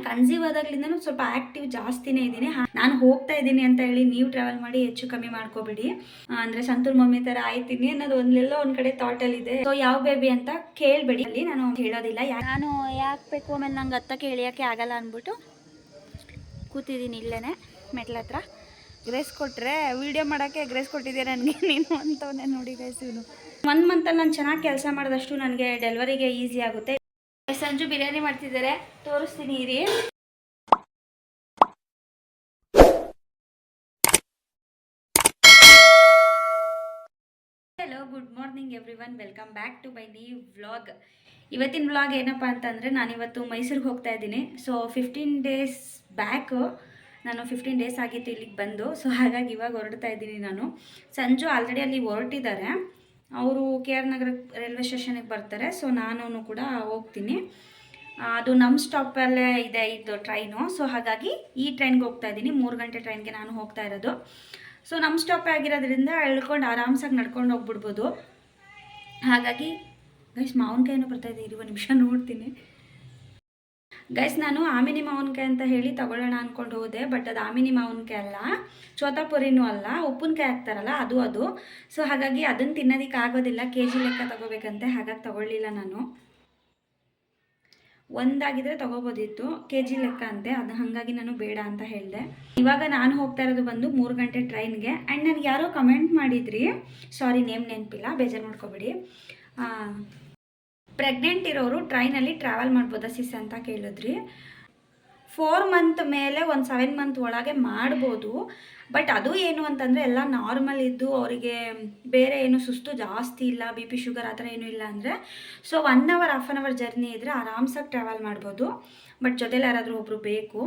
ನಾನು ಕನ್ಸೀವ್ ಆದಾಗ್ಲಿಂದನೂ ಸ್ವಲ್ಪ ಆಕ್ಟಿವ್ ಜಾಸ್ತಿನೇ ಇದ್ದೀನಿ. ನಾನು ಹೋಗ್ತಾ ಇದ್ದೀನಿ ಅಂತ ಹೇಳಿ ನೀವು ಟ್ರಾವೆಲ್ ಮಾಡಿ ಹೆಚ್ಚು ಕಮ್ಮಿ ಮಾಡ್ಕೋಬೇಡಿ. ಅಂದ್ರೆ ಸಂತೂರ್ ಮಮ್ಮಿ ತರ ಆಯ್ತೀನಿ ಅನ್ನೋದು ಒಂದೆಲ್ಲೋ ಒಂದ್ ಕಡೆ ಥಾಟ್ ಅಲ್ಲಿ ಇದೆ. ಸೊ ಯಾವ ಬೇಬಿ ಅಂತ ಕೇಳ್ಬೇಡಿ. ಅಲ್ಲಿ ನಾನು ಹೇಳೋದಿಲ್ಲ. ನಾನು ಯಾಕೆ ಬೇಕು ಆಮೇಲೆ ನಂಗೆ ಅತ್ತ ಕೇಳಿಯೋಕೆ ಆಗಲ್ಲ ಅಂದ್ಬಿಟ್ಟು ಕೂತಿದ್ದೀನಿ ಇಲ್ಲೇನೆ ಮೆಟ್ಲ ಹತ್ರ. ಗ್ರೇಸ್ ಕೊಟ್ರೆ ವಿಡಿಯೋ ಮಾಡೋಕ್ಕೆ ಗ್ರೇಸ್ ಕೊಟ್ಟಿದ್ದೆ ನನಗೆ? ನೀನು ಅಂತವನ್ನೇ ನೋಡಿ ಗೈಸ್ ಇವನು. ಒನ್ ಮಂತಲ್ಲಿ ನಾನು ಚೆನ್ನಾಗಿ ಕೆಲಸ ಮಾಡಿದಷ್ಟು ನನಗೆ ಡೆಲಿವರಿಗೆ ಈಸಿ ಆಗುತ್ತೆ. ಸಂಜು ಬಿರಿಯಾನಿ ಮಾಡ್ತಿದ್ದಾರೆ. ತೋರಿಸ್ತೀನಿ, ಇರಿ. Hello good morning everyone welcome back to my new vlog ಇವತ್ತಿನ ವ್ಲಾಗ್ ಏನಪ್ಪ ಅಂತಂದರೆ, ನಾನಿವತ್ತು ಮೈಸೂರಿಗೆ ಹೋಗ್ತಾ ಇದ್ದೀನಿ. ಸೊ ಫಿಫ್ಟೀನ್ ಡೇಸ್ ಬ್ಯಾಕು ನಾನು ಫಿಫ್ಟೀನ್ ಡೇಸ್ ಆಗಿತ್ತು ಇಲ್ಲಿಗೆ ಬಂದು. ಸೊ ಹಾಗಾಗಿ ಇವಾಗ ಹೊರಡ್ತಾ ಇದ್ದೀನಿ ನಾನು. ಸಂಜು ಆಲ್ರೆಡಿ ಅಲ್ಲಿ ಹೊರಟಿದ್ದಾರೆ. ಅವರು ಕೆ ಆರ್ ನಗರ ರೈಲ್ವೆ ಸ್ಟೇಷನಿಗೆ ಬರ್ತಾರೆ, ಸೊ ನಾನು ಕೂಡ ಹೋಗ್ತೀನಿ. ಅದು ನಮ್ಮ ಸ್ಟಾಪಲ್ಲೇ ಇದೆ ಇದು ಟ್ರೈನು, ಸೊ ಹಾಗಾಗಿ ಈ ಟ್ರೈನ್ಗೆ ಹೋಗ್ತಾ ಇದ್ದೀನಿ. ಮೂರು ಗಂಟೆ ಟ್ರೈನ್ಗೆ ನಾನು ಹೋಗ್ತಾ ಇರೋದು. ಸೊ ನಮ್ಮ ಸ್ಟಾಪೇ ಆಗಿರೋದ್ರಿಂದ ಎಳ್ಕೊಂಡು ಆರಾಮ್ಸಾಗಿ ನಡ್ಕೊಂಡು ಹೋಗ್ಬಿಡ್ಬೋದು. ಹಾಗಾಗಿ, ಗೈಸ್ ಮಾವಿನಕಾಯಿನೂ ಬರ್ತಾ ಇದೆ, ಇರುವ ನಿಮಿಷ ನೋಡ್ತೀನಿ. ಗೈಸ್ ನಾನು ಆಮಿನಿ ಮಾವಿನಕಾಯಿ ಅಂತ ಹೇಳಿ ತಗೊಳ್ಳೋಣ ಅಂದ್ಕೊಂಡು ಹೋದೆ ಬಟ್ ಅದು ಆಮಿನಿ ಮಾವಿನಕಾಯಿ ಅಲ್ಲ. ಚೋತಾಪುರಿನೂ ಅಲ್ಲ, ಉಪ್ಪಿನಕಾಯಿ ಹಾಕ್ತಾರಲ್ಲ, ಅದು ಅದು. ಸೊ ಹಾಗಾಗಿ ಅದನ್ನು ತಿನ್ನೋದಕ್ಕೆ ಆಗೋದಿಲ್ಲ ಕೆ ಜಿ ಲೆಕ್ಕ ತಗೋಬೇಕಂತೆ, ಹಾಗಾಗಿ ತಗೊಳ್ಳಿಲ್ಲ ನಾನು. ಒಂದಾಗಿದ್ರೆ ತಗೋಬೋದಿತ್ತು ಕೆ ಜಿ ಲೆಕ್ಕ ಅಂತೆ, ಅದು ಹಾಗಾಗಿ ನಾನು ಬೇಡ ಅಂತ ಹೇಳಿದೆ. ಇವಾಗ ನಾನು ಹೋಗ್ತಾ ಇರೋದು ಬಂದು ಮೂರು ಗಂಟೆ ಟ್ರೈನ್ಗೆ ಆ್ಯಂಡ್ ನನಗೆ ಯಾರೋ ಕಮೆಂಟ್ ಮಾಡಿದ್ರಿ. ಸಾರಿ ನೇಮ್ ನೆನಪಿಲ್ಲ, ಬೇಜಾರು ಮಾಡ್ಕೊಬೇಡಿ. ಪ್ರೆಗ್ನೆಂಟ್ ಇರೋರು ಟ್ರೈನಲ್ಲಿ ಟ್ರಾವೆಲ್ ಮಾಡ್ಬೋದಾ ಸಿಸ್ ಅಂತ ಕೇಳಿದ್ರಿ. ಫೋರ್ ಮಂತ್ ಮೇಲೆ ಒಂದು ಸೆವೆನ್ ಮಂತ್ ಒಳಗೆ ಮಾಡ್ಬೋದು. ಬಟ್ ಅದು ಏನು ಅಂತಂದರೆ ಎಲ್ಲ ನಾರ್ಮಲ್ ಇದ್ದು ಅವರಿಗೆ ಬೇರೆ ಏನು ಸುಸ್ತು ಜಾಸ್ತಿ ಇಲ್ಲ ಬಿ ಪಿ ಶುಗರ್ ಆ ಥರ ಏನೂ ಇಲ್ಲ ಅಂದರೆ so one hour half an hour journey ಇದ್ದರೆ ಆರಾಮ್ಸಾಗಿ ಟ್ರಾವೆಲ್ ಮಾಡ್ಬೋದು. ಬಟ್ ಜೊತೆಲಿ ಯಾರಾದರೂ ಒಬ್ಬರು ಬೇಕು